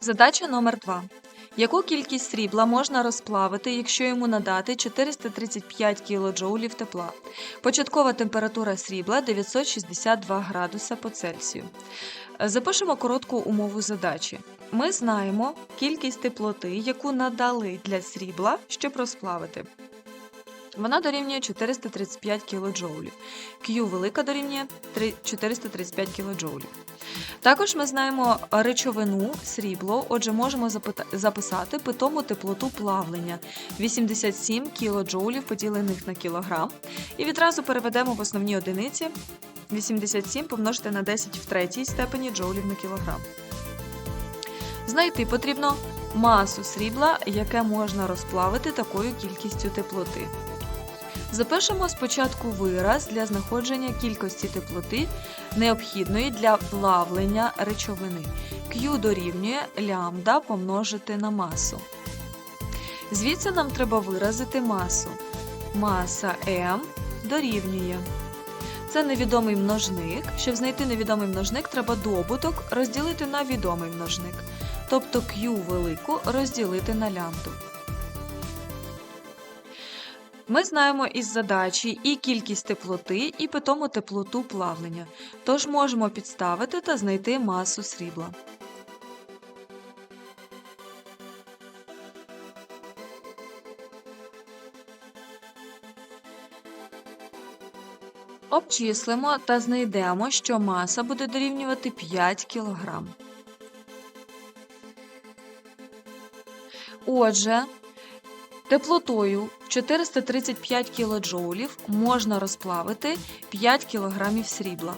Задача номер 2. Яку кількість срібла можна розплавити, якщо йому надати 435 кJ тепла? Початкова температура срібла 962 градуса по Цельсію. Запишемо коротку умову задачі. Ми знаємо кількість теплоти, яку надали для срібла, щоб розплавити. Вона дорівнює 435 кJ. Q велика дорівнює 435 кJ. Також ми знаємо речовину срібло, отже, можемо записати питому теплоту плавлення 87 кJ поділених на кілограм. І відразу переведемо в основні одиниці 87 помножити на 10 в третій степені джоулів на кілограм. Знайти потрібно масу срібла, яке можна розплавити такою кількістю теплоти. Запишемо спочатку вираз для знаходження кількості теплоти, необхідної для плавлення речовини. Q дорівнює лямбда помножити на масу. Звідси нам треба виразити масу. Маса m дорівнює. Це невідомий множник. Щоб знайти невідомий множник, треба добуток розділити на відомий множник. Тобто Q велику розділити на лямбду. Ми знаємо із задачі і кількість теплоти, і питому теплоту плавлення, тож можемо підставити та знайти масу срібла. Обчислимо та знайдемо, що маса буде дорівнювати 5 кг. Отже, Теплотою 435 кілоджоулів можна розплавити 5 кг срібла.